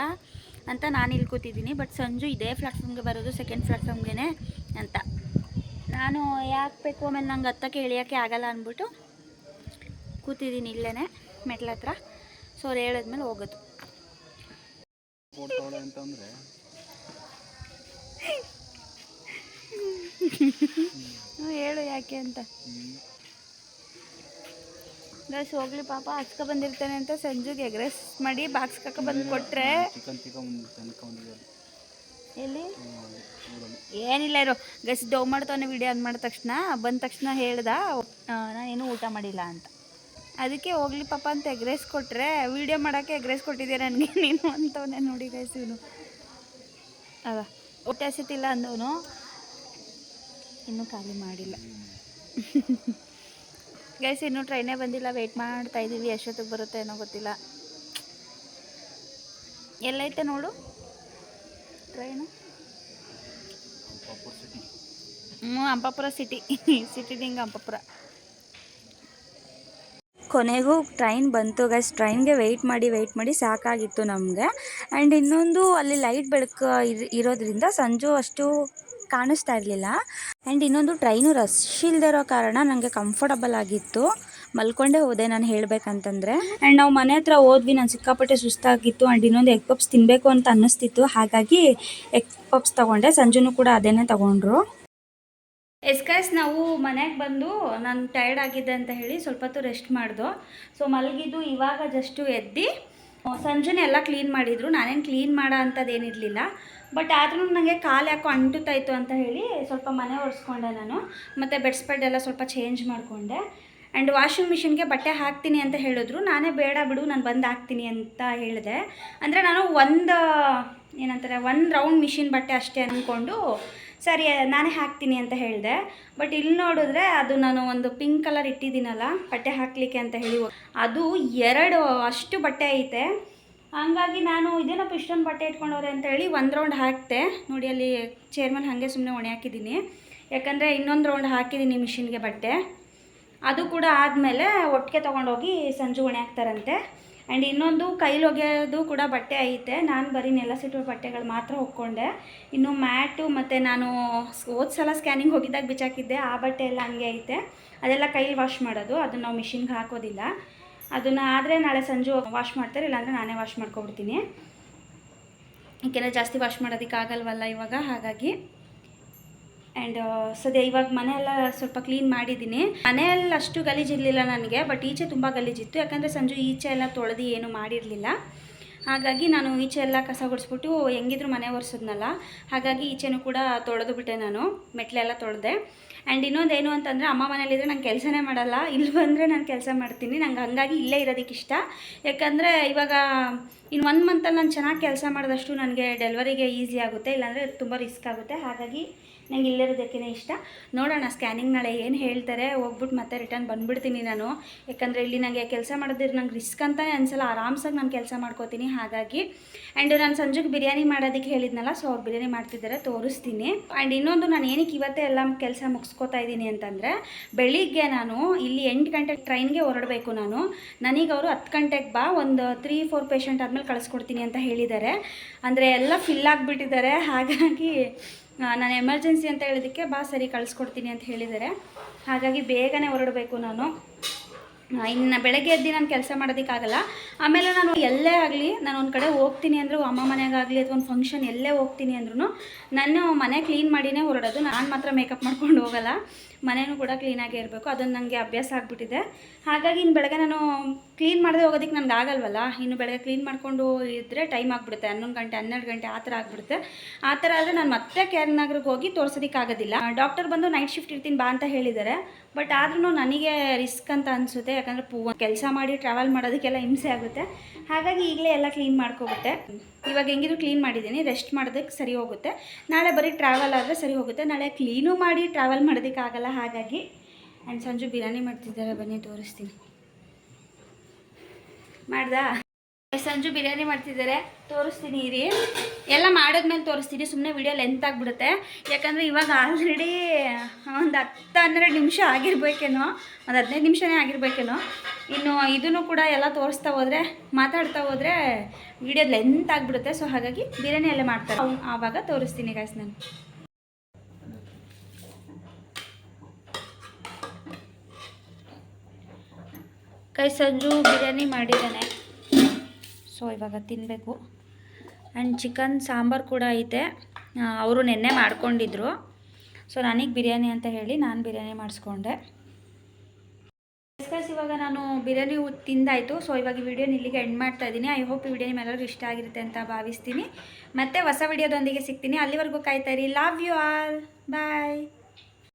ಅಂತ ನಾನು ಇಲ್ಲಿ ಕೂತಿದ್ದೀನಿ ಬಟ್ ಸಂಜು ಇದೇ ಪ್ಲಾಟ್ಫಾರ್ಮ್ಗೆ ಬರೋದು ಸೆಕೆಂಡ್ ಪ್ಲಾಟ್ಫಾರ್ಮ್ಗೆ ಅಂತ. ನಾನು ಯಾಕೆ ಬೇಕು ಆಮೇಲೆ ನಂಗೆ ಹತ್ತಕ್ಕೆ ಇಳಿಯೋಕ್ಕೆ ಆಗಲ್ಲ ಅಂದ್ಬಿಟ್ಟು ಕೂತಿದ್ದೀನಿ ಇಲ್ಲೇ ಮೆಟ್ಲ ಹತ್ರ. ಸೊ ಅವ್ರು ಹೇಳಿದ್ಮೇಲೆ ಹೋಗೋದು. ಹೇಳು ಯಾಕೆ ಅಂತ. ಗಸ್ ಹೋಗ್ಲಿ ಪಾಪ, ಹಚ್ಕೊ ಬಂದಿರ್ತಾನೆ ಅಂತ ಸಂಜುಗೆ ಎಗ್ರೆಸ್ ಮಾಡಿ ಬಾಕ್ಸ್ ಕಕ್ಕ ಬಂದು ಕೊಟ್ರೆ. ಎಲ್ಲಿ? ಏನಿಲ್ಲ ಇರೋ. ಗಸ್ ಡೌ ಮಾಡ್ತಾನೆ ವಿಡಿಯೋ ಆನ್ ಮಾಡಿದ ತಕ್ಷಣ, ಬಂದ ತಕ್ಷಣ ಹೇಳ್ದ ನಾನೇನು ಊಟ ಮಾಡಿಲ್ಲ ಅಂತ. ಅದಕ್ಕೆ ಹೋಗ್ಲಿ ಪಾಪ ಅಂತ ಎಗ್ರೆಸ್ ಕೊಟ್ರೆ ವಿಡಿಯೋ ಮಾಡೋಕ್ಕೆ ಎಗ್ರೆಸ್ ಕೊಟ್ಟಿದ್ದೆ ನನಗೆ? ನೀನು ಅಂತವನೇ ನೋಡಿ ಗೈಸ್ ಇವನು. ಅದ ಊಟ ಸಿತಿಲ್ಲ ಅಂದವನು. ಇನ್ನೂ ಖಾಲಿ ಮಾಡಿಲ್ಲ. ಗೈಸ್ ಇನ್ನೂ ಟ್ರೈನೇ ಬಂದಿಲ್ಲ ವೆಯ್ಟ್ ಮಾಡ್ತಾ ಇದ್ದೀವಿ ಎಷ್ಟೊತ್ತಿಗೆ ಬರುತ್ತೆ ಏನೋ ಗೊತ್ತಿಲ್ಲ. ಎಲ್ಲೈತೆ ನೋಡು? ಟ್ರೈನು ಹ್ಞೂ ಅಂಪಾಪುರ ಸಿಟಿ ಸಿಟಿ ಅಂಪಾಪುರ ಕೊನೆಗೂ ಟ್ರೈನ್ ಬಂತು ಗೈಸ್ ಟ್ರೈನ್ಗೆ ವೆಯ್ಟ್ ಮಾಡಿ ವೆಯ್ಟ್ ಮಾಡಿ ಸಾಕಾಗಿತ್ತು ನಮಗೆ. ಆ್ಯಂಡ್ ಇನ್ನೊಂದು ಅಲ್ಲಿ ಲೈಟ್ ಬೆಳಕು ಇರೋದ್ರಿಂದ ಸಂಜು ಅಷ್ಟು ಕಾಣಿಸ್ತಾ ಇರಲಿಲ್ಲ. ಆ್ಯಂಡ್ ಇನ್ನೊಂದು ಟ್ರೈನು ರಶ್ ಇಲ್ಲದೆ ಇರೋ ಕಾರಣ ನನಗೆ ಕಂಫರ್ಟಬಲ್ ಆಗಿತ್ತು. ಮಲ್ಕೊಂಡೇ ಹೋದೆ ನಾನು ಹೇಳಬೇಕಂತಂದರೆ. ಆ್ಯಂಡ್ ನಾವು ಮನೆ ಹತ್ರ ಹೋದ್ವಿ, ನಾನು ಸಿಕ್ಕಾಪಟ್ಟೆ ಸುಸ್ತಾಗಿತ್ತು. ಆ್ಯಂಡ್ ಇನ್ನೊಂದು ಎಗ್ ಪಪ್ಸ್ ತಿನ್ನಬೇಕು ಅಂತ ಅನ್ನಿಸ್ತಿತ್ತು. ಹಾಗಾಗಿ ಎಗ್ ಪಪ್ಸ್ ತೊಗೊಂಡೆ. ಸಂಜುನು ಕೂಡ ಅದೇನೇ ತೊಗೊಂಡ್ರು. ಎಸ್ ಗೈಸ್ ನಾವು ಮನೆಗೆ ಬಂದು ನಾನು ಟಯರ್ಡ್ ಆಗಿದ್ದೆ ಅಂತ ಹೇಳಿ ಸ್ವಲ್ಪ ಹೊತ್ತು ರೆಸ್ಟ್ ಮಾಡ್ದು. ಸೊ ಮಲಗಿದ್ದು ಇವಾಗ ಜಸ್ಟು ಎದ್ದು, ಸಂಜೆನೇ ಎಲ್ಲ ಕ್ಲೀನ್ ಮಾಡಿದರು. ನಾನೇನು ಕ್ಲೀನ್ ಮಾಡೋ ಅಂಥದ್ದು ಏನಿರಲಿಲ್ಲ ಬಟ್ ಆದ್ರೂ ನನಗೆ ಕಾಲು ಯಾಕೋ ಅಂಟುತ್ತಾಯಿತು ಅಂತ ಹೇಳಿ ಸ್ವಲ್ಪ ಮನೆ ಒರೆಸ್ಕೊಂಡೆ ನಾನು. ಮತ್ತು ಬೆಡ್ ಸ್ಪೆಡ್ ಎಲ್ಲ ಸ್ವಲ್ಪ ಚೇಂಜ್ ಮಾಡಿಕೊಂಡೆ. ಆ್ಯಂಡ್ ವಾಷಿಂಗ್ ಮಿಷಿನ್ಗೆ ಬಟ್ಟೆ ಹಾಕ್ತೀನಿ ಅಂತ ಹೇಳಿದ್ರು. ನಾನೇ ಬೇಡ ಬಿಡು, ನಾನು ಬಂದು ಹಾಕ್ತೀನಿ ಅಂತ ಹೇಳಿದೆ. ಅಂದರೆ ನಾನು ಒಂದು, ಏನಂತಾರೆ, ಒಂದು ರೌಂಡ್ ಮಿಷಿನ್ ಬಟ್ಟೆ ಅಷ್ಟೇ ಅಂದ್ಕೊಂಡು ಸರಿ, ನಾನೇ ಹಾಕ್ತೀನಿ ಅಂತ ಹೇಳಿದೆ. ಬಟ್ ಇಲ್ಲಿ ನೋಡಿದ್ರೆ ಅದು ನಾನು ಒಂದು ಪಿಂಕ್ ಕಲರ್ ಇಟ್ಟಿದ್ದೀನಲ್ಲ, ಬಟ್ಟೆ ಹಾಕಲಿಕ್ಕೆ ಅಂತ ಹೇಳಿ ಅದು ಎರಡು ಅಷ್ಟು ಬಟ್ಟೆ ಐತೆ. ಹಂಗಾಗಿ ನಾನು ಇದೇನಪ್ಪ ಇಷ್ಟೊಂದು ಬಟ್ಟೆ ಇಟ್ಕೊಂಡವ್ರೆ ಅಂತ ಹೇಳಿ ಒಂದು ರೌಂಡ್ ಹಾಕ್ತೆ. ನೋಡಿ ಅಲ್ಲಿ ಚೇರ್ಮನ್ ಹಾಗೆ ಸುಮ್ಮನೆ ಒಣೆ ಹಾಕಿದ್ದೀನಿ ಯಾಕಂದರೆ ಇನ್ನೊಂದು ರೌಂಡ್ ಹಾಕಿದ್ದೀನಿ ಮಿಷಿನ್ಗೆ ಬಟ್ಟೆ. ಅದು ಕೂಡ ಆದಮೇಲೆ ಒಟ್ಟಿಗೆ ತೊಗೊಂಡೋಗಿ ಸಂಜೆ ಒಣೆ ಹಾಕ್ತಾರಂತೆ ಆ್ಯಂಡ್ ಇನ್ನೊಂದು ಕೈಲಿ ಒಗೆಯೋದು ಕೂಡ ಬಟ್ಟೆ ಐತೆ. ನಾನು ಬರೀ ನೆಲ ಸಿಟ್ಟುವ ಬಟ್ಟೆಗಳು ಮಾತ್ರ ಹೊಕ್ಕೊಂಡೆ ಇನ್ನು ಮ್ಯಾಟು ಮತ್ತು ನಾನು ಹೋದ ಸಲ ಸ್ಕ್ಯಾನಿಂಗ್ ಹೋಗಿದ್ದಾಗ ಬಿಚ್ಚಾಕಿದ್ದೆ. ಆ ಬಟ್ಟೆ ಎಲ್ಲ ಹಂಗೆ ಐತೆ. ಅದೆಲ್ಲ ಕೈಲಿ ವಾಶ್ ಮಾಡೋದು. ಅದನ್ನು ನಾವು ಮಿಷಿನ್ಗೆ ಹಾಕೋದಿಲ್ಲ. ಅದನ್ನು ಆದರೆ ನಾಳೆ ಸಂಜು ವಾಶ್ ಮಾಡ್ತಾರೆ, ಇಲ್ಲಾಂದರೆ ನಾನೇ ವಾಶ್ ಮಾಡ್ಕೊಬಿಡ್ತೀನಿ. ಏಕೆಂದರೆ ಜಾಸ್ತಿ ವಾಶ್ ಮಾಡೋದಕ್ಕೆ ಆಗಲ್ವಲ್ಲ ಇವಾಗ, ಹಾಗಾಗಿ. ಆ್ಯಂಡ್ ಸದ್ಯ ಇವಾಗ ಮನೆಯೆಲ್ಲ ಸ್ವಲ್ಪ ಕ್ಲೀನ್ ಮಾಡಿದ್ದೀನಿ. ಮನೆಯಲ್ಲಿ ಅಷ್ಟು ಗಲೀಜಿರಲಿಲ್ಲ ನನಗೆ ಬಟ್ ಈಚೆ ತುಂಬ ಗಲೀಜಿತ್ತು. ಯಾಕಂದರೆ ಸಂಜು ಈಚೆ ಎಲ್ಲ ತೊಳೆದು ಏನು ಮಾಡಿರಲಿಲ್ಲ. ಹಾಗಾಗಿ ನಾನು ಈಚೆ ಎಲ್ಲ ಕಸ ಗುಡಿಸ್ಬಿಟ್ಟು ಹೆಂಗಿದ್ರು ಮನೆ ಒರೆಸಿದ್ನಲ್ಲ, ಹಾಗಾಗಿ ಈಚೆನೂ ಕೂಡ ತೊಳೆದು ಬಿಟ್ಟೆ ನಾನು, ಮೆಟ್ಲೆಲ್ಲ ತೊಳೆದೆ. ಆ್ಯಂಡ್ ಇನ್ನೊಂದು ಏನು ಅಂತಂದರೆ ಅಮ್ಮ ಮನೇಲಿದ್ರೆ ನಾನು ಕೆಲಸನೇ ಮಾಡಲ್ಲ. ಇಲ್ಲಿ ಬಂದರೆ ನಾನು ಕೆಲಸ ಮಾಡ್ತೀನಿ. ನಂಗೆ ಹಂಗಾಗಿ ಇಲ್ಲೇ ಇರೋದಕ್ಕೆ ಇಷ್ಟ. ಯಾಕಂದರೆ ಇವಾಗ ಇನ್ನು ಒನ್ ಮಂತಲ್ಲಿ ನಾನು ಚೆನ್ನಾಗಿ ಕೆಲಸ ಮಾಡಿದಷ್ಟು ನನಗೆ ಡೆಲಿವರಿಗೆ ಈಸಿ ಆಗುತ್ತೆ. ಇಲ್ಲಾಂದರೆ ತುಂಬ ರಿಸ್ಕ್ ಆಗುತ್ತೆ. ಹಾಗಾಗಿ ನಂಗೆ ಇಲ್ಲಿರೋದಕ್ಕೇ ಇಷ್ಟ. ನೋಡೋಣ ಸ್ಕ್ಯಾನಿಂಗ್ ನಾಳೆ ಏನು ಹೇಳ್ತಾರೆ ಹೋಗ್ಬಿಟ್ಟು ಮತ್ತೆ ರಿಟರ್ನ್ ಬಂದುಬಿಡ್ತೀನಿ ನಾನು. ಯಾಕಂದರೆ ಇಲ್ಲಿ ನನಗೆ ಕೆಲಸ ಮಾಡೋದಿದ್ರೆ ನಂಗೆ ರಿಸ್ಕ್ ಅಂತಲೇ ಅನ್ಸಲ್ಲ, ಆರಾಮ್ಸಾಗಿ ನಾನು ಕೆಲಸ ಮಾಡ್ಕೋತೀನಿ ಹಾಗಾಗಿ. ಆ್ಯಂಡ್ ನಾನು ಸಂಜೆಗೆ ಬಿರಿಯಾನಿ ಮಾಡೋದಕ್ಕೆ ಹೇಳಿದ್ನಲ್ಲ, ಸೊ ಅವ್ರು ಬಿರಿಯಾನಿ ಮಾಡ್ತಿದ್ದಾರೆ ತೋರಿಸ್ತೀನಿ. ಆ್ಯಂಡ್ ಇನ್ನೊಂದು ನಾನು ಏನಕ್ಕೆ ಇವತ್ತೇ ಎಲ್ಲ ಕೆಲಸ ಮುಗಿಸ್ಕೋತಾ ಇದ್ದೀನಿ ಅಂತಂದರೆ, ಬೆಳಿಗ್ಗೆ ನಾನು ಇಲ್ಲಿ ಎಂಟು ಗಂಟೆ ಟ್ರೈನ್ಗೆ ಹೊರಡಬೇಕು ನಾನು. ನನಗೆ ಅವರು ಹತ್ತು ಗಂಟೆಗೆ ಬಾ, ಒಂದು ತ್ರೀ ಫೋರ್ ಪೇಷಂಟ್ ಆದಮೇಲೆ ಕಳಿಸ್ಕೊಡ್ತೀನಿ ಅಂತ ಹೇಳಿದ್ದಾರೆ ಅಂದರೆ ಎಲ್ಲ ಫಿಲ್ ಆಗಿಬಿಟ್ಟಿದ್ದಾರೆ ಹಾಗಾಗಿ ನಾನು ಎಮರ್ಜೆನ್ಸಿ ಅಂತ ಹೇಳಿದ್ದಕ್ಕೆ ಬಾ ಸರಿ ಕಳಿಸ್ಕೊಡ್ತೀನಿ ಅಂತ ಹೇಳಿದ್ದಾರೆ. ಹಾಗಾಗಿ ಬೇಗನೆ ಹೊರಡಬೇಕು ನಾನು. ಇನ್ನು ಬೆಳಗ್ಗೆ ಎದ್ದು ನಾನು ಕೆಲಸ ಮಾಡೋದಕ್ಕಾಗಲ್ಲ. ಆಮೇಲೆ ನಾನು ಎಲ್ಲೇ ಆಗಲಿ, ನಾನು ಒಂದು ಕಡೆ ಹೋಗ್ತೀನಿ ಅಂದರೂ, ಅಮ್ಮ ಮನೆಗಾಗಲಿ ಅಥವಾ ಒಂದು ಫಂಕ್ಷನ್ ಎಲ್ಲೇ ಹೋಗ್ತೀನಿ ಅಂದ್ರೂ ನಾನು ಮನೆ ಕ್ಲೀನ್ ಮಾಡಿನೇ ಹೊರಡೋದು. ನಾನು ಮಾತ್ರ ಮೇಕಪ್ ಮಾಡ್ಕೊಂಡು ಹೋಗಲ್ಲ. ಮನೆಯೂ ಕೂಡ ಕ್ಲೀನಾಗೇ ಇರಬೇಕು. ಅದೊಂದು ನನಗೆ ಅಭ್ಯಾಸ ಆಗಿಬಿಟ್ಟಿದೆ. ಹಾಗಾಗಿ ಇನ್ನು ಬೆಳಗ್ಗೆ ನಾನು ಕ್ಲೀನ್ ಮಾಡದೆ ಹೋಗೋದಕ್ಕೆ ನನಗೆ ಆಗಲ್ವಲ್ಲ? ಇನ್ನು ಬೆಳಗ್ಗೆ ಕ್ಲೀನ್ ಮಾಡಿಕೊಂಡು ಇದ್ದರೆ ಟೈಮ್ ಆಗಿಬಿಡುತ್ತೆ. ಹನ್ನೊಂದು ಗಂಟೆ, ಹನ್ನೆರಡು ಗಂಟೆ ಆ ಥರ ಆಗಿಬಿಡುತ್ತೆ. ಆ ಥರ ಆದರೆ ನಾನು ಮತ್ತೆ ಕೇರ್ ಹೋಗಿ ಹೋಗಿ ತೋರ್ಸೋದಕ್ಕಾಗೋದಿಲ್ಲ ಡಾಕ್ಟರ್ ಬಂದು ನೈಟ್ ಶಿಫ್ಟ್ ಇರ್ತೀನಿ ಬಾ ಅಂತ ಹೇಳಿದ್ದಾರೆ ಬಟ್ ಆದ್ರೂ ನನಗೆ ರಿಸ್ಕ್ ಅಂತ ಅನಿಸುತ್ತೆ. ಯಾಕಂದರೆ ಪೂ ಕೆಲಸ ಮಾಡಿ ಟ್ರಾವೆಲ್ ಮಾಡೋದಕ್ಕೆಲ್ಲ ಹಿಂಸೆ ಆಗುತ್ತೆ. ಹಾಗಾಗಿ ಈಗಲೇ ಎಲ್ಲ ಕ್ಲೀನ್ ಮಾಡ್ಕೊಬಿಟ್ಟೆ. ಇವಾಗ ಹೆಂಗಿದ್ರು ಕ್ಲೀನ್ ಮಾಡಿದ್ದೀನಿ ರೆಸ್ಟ್ ಮಾಡೋದಕ್ಕೆ ಸರಿ ಹೋಗುತ್ತೆ. ನಾಳೆ ಬರೀ ಟ್ರಾವೆಲ್ ಆದರೆ ಸರಿ ಹೋಗುತ್ತೆ. ನಾಳೆ ಕ್ಲೀನು ಮಾಡಿ ಟ್ರಾವೆಲ್ ಮಾಡೋದಕ್ಕಾಗಲ್ಲ ಹಾಗಾಗಿ. ಆ್ಯಂಡ್ ಸಂಜು ಬಿರಿಯಾನಿ ಮಾಡ್ತಿದ್ದಾರೆ, ಬನ್ನಿ ತೋರಿಸ್ತೀನಿ. ಮಾಡ್ದಾ? ಸಂಜು ಬಿರಿಯಾನಿ ಮಾಡ್ತಿದ್ದಾರೆ. ತೋರಿಸ್ತೀನಿ, ಇರಿ. ಎಲ್ಲ ಮಾಡಿದ್ಮೇಲೆ ತೋರಿಸ್ತೀನಿ. ಸುಮ್ಮನೆ ವಿಡಿಯೋ ಲೆಂತ್ ಆಗಿಬಿಡುತ್ತೆ. ಯಾಕಂದರೆ ಇವಾಗ ಆಲ್ರೆಡಿ ಒಂದು ಹತ್ತು ಹನ್ನೆರಡು ನಿಮಿಷ ಆಗಿರ್ಬೇಕೇನೋ, ಒಂದು ಹದಿನೈದು ನಿಮಿಷನೇ ಆಗಿರ್ಬೇಕೇನೋ. ಇನ್ನು ಇದನ್ನು ಕೂಡ ಎಲ್ಲ ತೋರಿಸ್ತಾ ಹೋದರೆ, ಮಾತಾಡ್ತಾ ಹೋದರೆ ವಿಡಿಯೋ ಲೆಂತ್ ಆಗಿಬಿಡುತ್ತೆ. ಸೊ ಹಾಗಾಗಿ ಬಿರಿಯಾನಿ ಎಲ್ಲ ಮಾಡ್ತಾರೆ. ಆವಾಗ ತೋರಿಸ್ತೀನಿ ಗಾಯ್ಸ್ ನಾನು. ಕೈ ಸಂಜು ಬಿರಿಯಾನಿ ಮಾಡಿದ್ದಾನೆ. ಸೊ, ಇವಾಗ ತಿನ್ನಬೇಕು ಆ್ಯಂಡ್ ಚಿಕನ್ ಸಾಂಬಾರು ಕೂಡ ಐತೆ. ಅವರು ನೆನ್ನೆ ಮಾಡ್ಕೊಂಡಿದ್ರು. ಸೊ, ನನಗೆ ಬಿರಿಯಾನಿ ಅಂತ ಹೇಳಿ ನಾನು ಬಿರಿಯಾನಿ ಮಾಡಿಸ್ಕೊಂಡೆ. ಗೈಸ್ ಇವಾಗ ನಾನು ಬಿರಿಯಾನಿ ತಿಂದಾಯಿತು. ಸೊ ಇವಾಗ ವಿಡಿಯೋನ ಇಲ್ಲಿಗೆ ಎಂಡ್ ಮಾಡ್ತಾ ಇದ್ದೀನಿ. ಐ ಹೋಪ್ ಈ ವಿಡಿಯೋ ನಿಮ್ಮೆಲ್ಲರಿಗೂ ಇಷ್ಟ ಆಗಿರುತ್ತೆ ಅಂತ ಭಾವಿಸ್ತೀನಿ. ಮತ್ತೆ ಹೊಸ ವಿಡಿಯೋದೊಂದಿಗೆ ಸಿಗ್ತೀನಿ. ಅಲ್ಲಿವರೆಗೂ ಕಾಯ್ತಾ ಇರಿ. Love you all bye